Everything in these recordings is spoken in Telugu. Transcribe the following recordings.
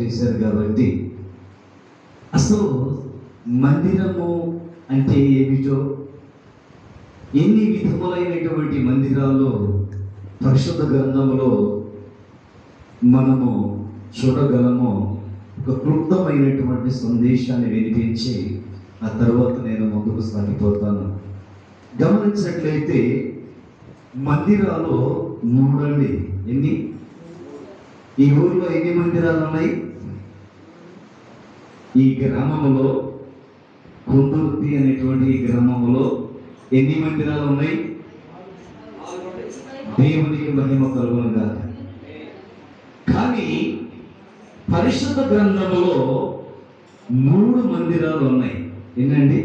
చేశారు కాబట్టి. అసలు మందిరము అంటే ఏమిటో? ఎన్ని విధములైనటువంటి మందిరాలు పరిశుద్ధ గ్రంథంలో మనము చూడగలము ఒక క్లుప్తమైనటువంటి సందేశాన్ని వినిపించి ఆ తర్వాత నేను ముందుకు సాగిపోతాను. గమనించినట్లయితే మందిరాలు మూడండి. ఎన్ని? ఈ ఊర్లో ఎన్ని మందిరాలు ఉన్నాయి? ఈ గ్రామంలో కుందుర్తి అనేటువంటి ఈ గ్రామంలో ఎన్ని మందిరాలు ఉన్నాయి? దేవునికి మహిమ కాదు కానీ పరిశుద్ధ గ్రంథంలో మూడు మందిరాలు ఉన్నాయి. ఏంటండి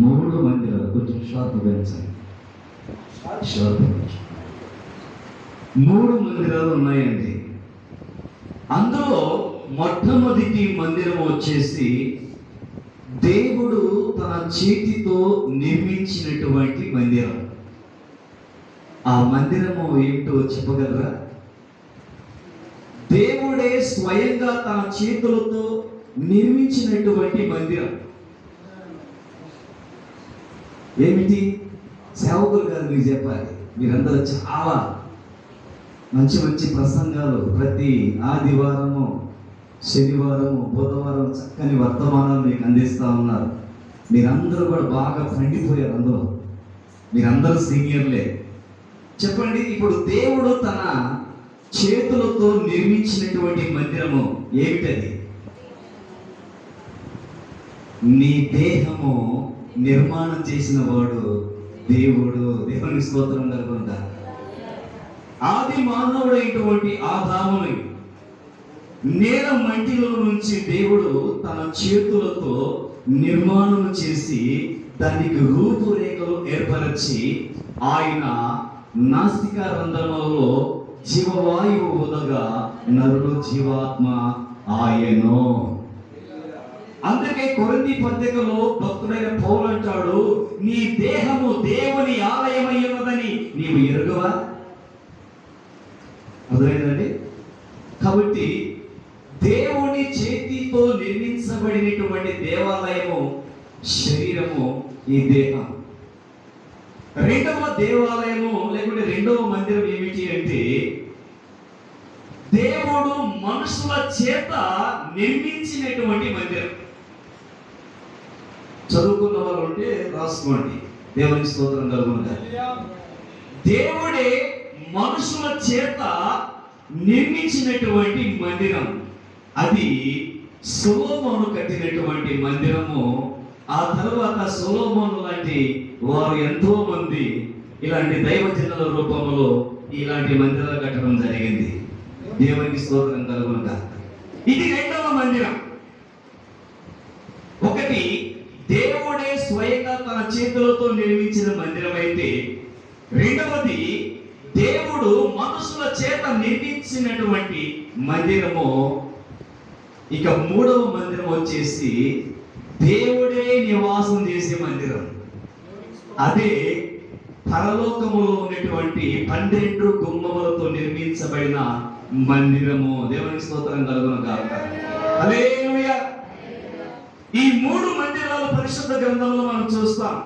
మూడు మందిరాలు. కొంచెం షార్ప్ పెంచండి షార్ప్ మూడు మందిరాలు ఉన్నాయండి. అందులో మొట్టమొదటి మందిరం వచ్చేసి దేవుడు తన చేతితో నిర్మించినటువంటి మందిరం. ఆ మందిరము ఏంటో చెప్పగలరా? దేవుడే స్వయంగా తన చేతులతో నిర్మించినటువంటి మందిరం. ఏమిటి? సేవకులు గారు మీకు చెప్పాలి. మీరందరూ చాలా మంచి మంచి ప్రసంగాలు ప్రతి ఆదివారము శనివారము బుధవారం చక్కని వర్తమానాలు మీకు అందిస్తూ ఉన్నారు. మీరందరూ కూడా బాగా పండిపోయారు అందులో. మీరందరూ సీనియర్లే. చెప్పండి ఇప్పుడు దేవుడు తన చేతులతో నిర్మించినటువంటి మందిరము ఏమిటది? నీ దేహము నిర్మాణం చేసిన వాడు దేవుడు. దేవుని స్తోత్రం కలుగుందా ఆది మానవుడైనటువంటి ఆదాముని నేల మంటిలో నుంచి దేవుడు తన చేతులతో నిర్మాణం చేసి దానికి రూపురేఖలు ఏర్పరచి ఆయన నాస్తిక రంధ్రములలో జీవవాయువు ఉండగా నరుడు జీవాత్మ ఆయను. అందుకే కొరింది పత్రికలో భక్తుడైన పౌలు అంటాడు నీ దేహము దేవుని ఆలయమై ఉన్నదని నీవు ఎరుగవా? అర్థమైందండి కాబట్టి దేవుని చేతితో నిర్మించబడినటువంటి దేవాలయము శరీరము ఈ దేహం. రెండవ దేవాలయము లేకుంటే రెండవ మందిరం ఏమిటి అంటే దేవుడు మనుషుల చేత నిర్మించినటువంటి మందిరం. చదువుకున్న వాళ్ళు ఉంటే రాసుకోండి. దేవుని స్తోత్రం కలుగునుగా దేవుడే మనుషుల చేత నిర్మించినటువంటి మందిరం. అది సొలోమోను కట్టినటువంటి మందిరము. ఆ తర్వాత సొలోమోను లాంటి వారు ఎంతో మంది ఇలాంటి దైవజనుల రూపంలో ఇలాంటి మందిరాలు కట్టడం జరిగింది. దేవునికి స్తోత్రం కలుగునుగా. ఇది రెండవ మందిరం. ఒకటి దేవుడే స్వయంగా తన చేతులతో నిర్మించిన మందిరం అయితే రెండవది దేవుడు మనుషుల చేత నిర్మించినటువంటి మందిరము. ఇక మూడవ మందిరం వచ్చేసి దేవుడే నివాసం చేసే మందిరం. అదే పరలోకములో ఉన్నటువంటి పన్నెండు గుమ్మములతో నిర్మించబడిన మందిరము. దేవుని స్తోత్రం కలుగును కాక ఈ మూడు మందిరాలు పరిశుద్ధ గ్రంథంలో మనం చూస్తాం.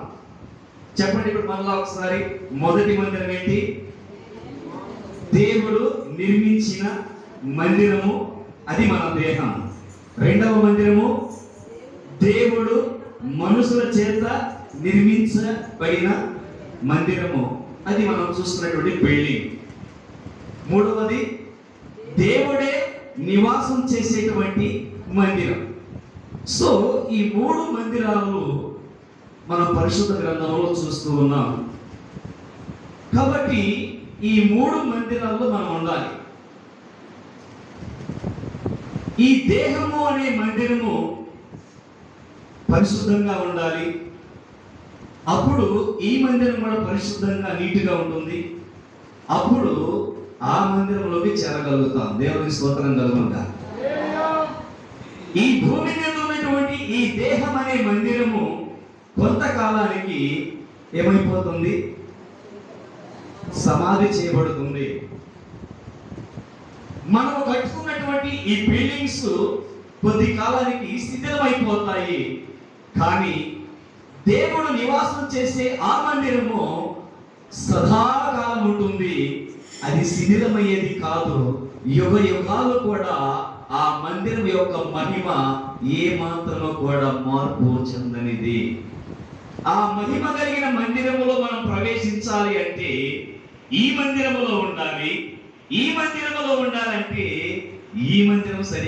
చెప్పండి ఇప్పుడు మళ్ళా ఒకసారి. మొదటి మందిరం ఏంటి? దేవుడు నిర్మించిన మందిరము అది మన దేహం. రెండవ మందిరము దేవుడు మనుషుల చేత నిర్మించబడిన మందిరము. అది మనం చూస్తున్నటువంటి బిల్డింగ్ మూడవది దేవుడే నివాసం చేసేటువంటి మందిరం. సో ఈ మూడు మందిరాలు మనం పరిశుద్ధ గ్రంథంలో చూస్తూ ఉన్నాం. కాబట్టి ఈ మూడు మందిరాల్లో మనం ఉండాలి. ఈ దేహము అనే మందిరము పరిశుద్ధంగా ఉండాలి. అప్పుడు ఈ మందిరం కూడా పరిశుద్ధంగా నీటుగా ఉంటుంది. అప్పుడు ఆ మందిరంలోకి చేరగలుగుతాం. దేవుని స్తోత్రం కలుగుతా ఈ భూమి మీద ఉన్నటువంటి ఈ దేహం అనే మందిరము కొంతకాలానికి ఏమైపోతుంది? సమాధి చేయబడుతుంది. మనం కట్టుకున్నటువంటి ఈ బిల్డింగ్స్ కొద్ది కాలానికి శిథిలమైపోతాయి. కానీ దేవుడు నివాసం చేసే ఆ మందిరము సదాకాలం ఉంటుంది. అది శిథిలమయ్యేది కాదు. యుగ యుగాలు కూడా ఆ మందిరం యొక్క మహిమ ఏ మాత్రము కూడా మార్పు చెందనిది. ఆ మహిమ కలిగిన మందిరములో మనం ప్రవేశించాలి అంటే ఈ మందిరములో ఉండాలి ఈ మందిరములో ఉండాలంటే ఈ మందిరం సరి